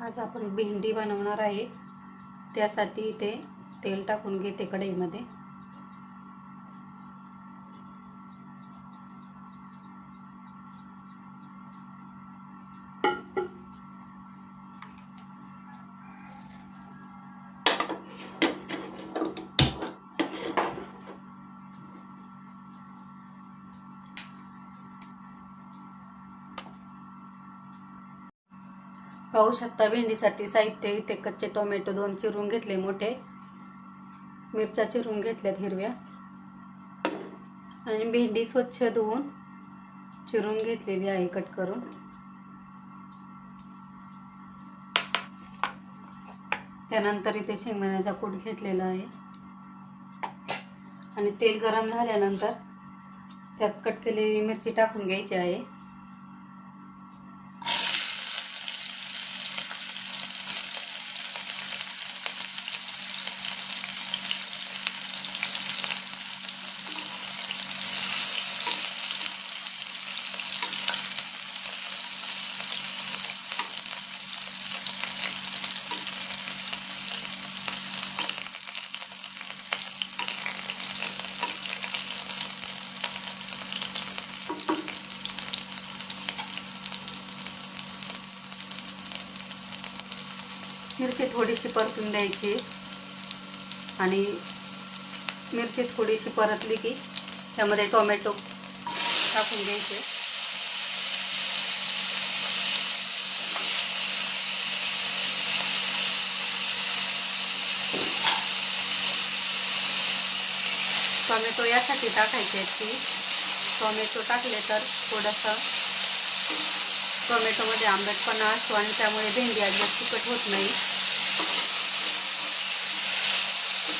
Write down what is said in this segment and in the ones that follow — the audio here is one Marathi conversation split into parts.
आज आपण भेंडी बनवणार आहे. त्यासाठी इथे तेल टाकून घेते कढईमध्ये. पाहू शकता. भेंडीसाठी साहित्य इथे कच्चे टोमॅटो दोन चिरून घेतले मोठे. मिरच्या चिरून घेतल्यात हिरव्या. आणि भेंडी स्वच्छ धुवून चिरून घेतलेली आहे कट करून. त्यानंतर इथे शेंगदाण्याचा कूट घेतलेला आहे. आणि तेल गरम झाल्यानंतर त्यात कट केलेली मिरची टाकून घ्यायची आहे. मिरची थोडीशी परतून द्यायची. आणि मिरची थोडीशी परतली की त्यामध्ये टोमॅटो टाकून द्यायचे टोमॅटो यासाठी टाकायचे की टोमॅटो टाकले तर थोडंसं टोमॅटोमध्ये आंबटपणा असतो आणि त्यामुळे भेंडी अजिबात तिखट होत नाही.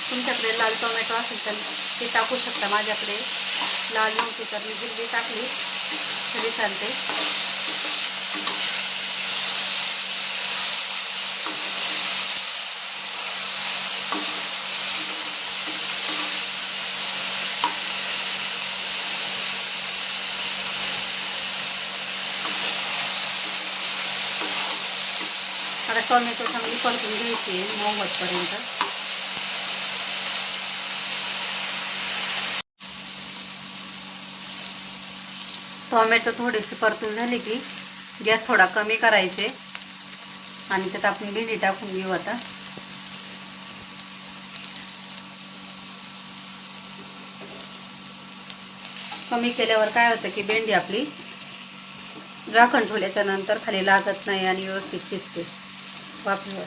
तुमच्याकडे लाल टोमॅटो असेल तर ते टाकू शकता माझ्याकडे. लाल नव्हती तर मी हिरवी टाकली. तरी चालते. टोमॅटो चांगली परतून घ्यायची मऊ होतपर्यंत टोमॅटो थोडीशी परतून झाले की गॅस थोडा कमी करायचे. आणि त्यात आपण भेंडी टाकून घेऊ आता. कमी केल्यावर काय होतं की भेंडी आपली झाकण ठेवल्याच्या नंतर खाली लागत नाही आणि व्यवस्थित शिजते. वाफेवर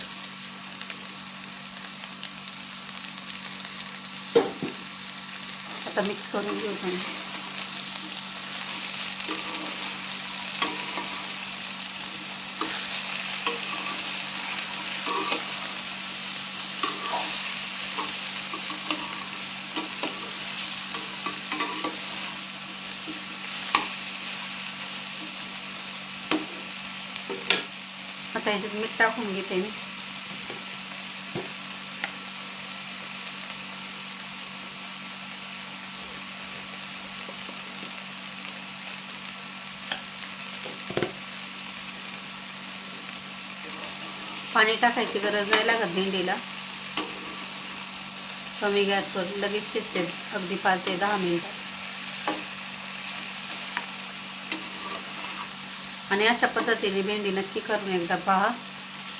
आता मिक्स करून घेऊ आता मीठ टाकून घेते मी. पाणी टाकायची गरज नाही लागत भेंडीला. कमी गॅसवर लगेच शिजते अगदी पाच ते दहा मिनिटात आणि अशा पद्धतीने भेंडी नक्की करून एकदा पहा.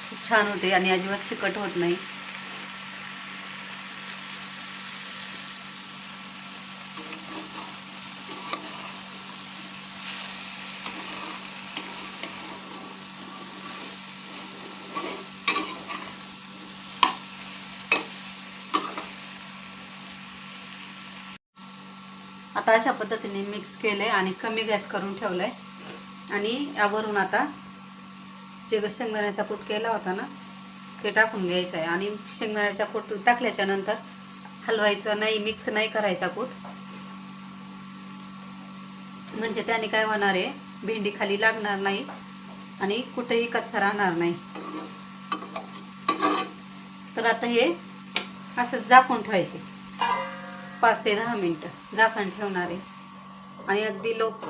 खूप छान होते आणि अजिबात चिकट होत नाही. आता अशा पद्धतीने मिक्स केले आणि कमी गॅस करून ठेवलंय. आणि यावरून आता जे शेंगदाण्याचा कूट केला होता ना ते टाकून घ्यायचं आहे आणि शेंगदाण्याचा कूट टाकल्याच्या नंतर हलवायचं नाही मिक्स नाही करायचा कूट. म्हणजे त्याने काय होणार आहे भेंडी खाली लागणार नाही आणि कुठेही कच्चा राहणार नाही. तर आता हे असं झाकून ठेवायचे. पाच ते दहा मिनटं झाकण ठेवणार आहे. आणि अगदी लोक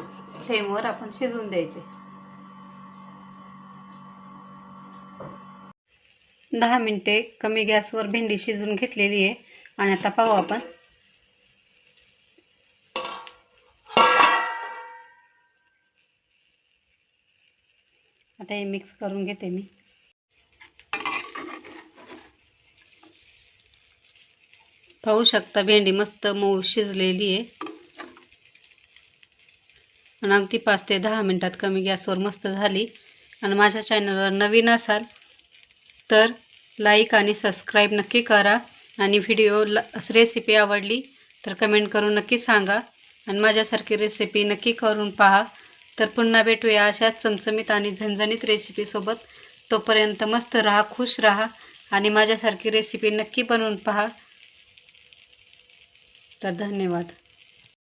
फ्लेमवर आपण शिजवून द्यायचे. दहा मिनटे कमी गॅसवर भेंडी शिजून घेतलेली आहे. आणि आता पाहू आपण. आता हे मिक्स करून घेते मी. पाहू शकता भेंडी मस्त मऊ शिजलेली आहे. आणि अगदी पाच ते दहा मिनटात कमी गॅसवर मस्त झाली. आणि माझ्या चॅनलवर नवीन असाल तर लाईक आणि सबस्क्राईब नक्की करा. आणि व्हिडिओ रेसिपी आवडली तर कमेंट करून नक्की सांगा. आणि माझ्यासारखी रेसिपी नक्की करून पहा. तर पुन्हा भेटूया अशाच चमचमीत आणि झणझणीत रेसिपीसोबत तोपर्यंत मस्त राहा खुश राहा. आणि माझ्यासारखी रेसिपी नक्की बनवून पहा. तर धन्यवाद.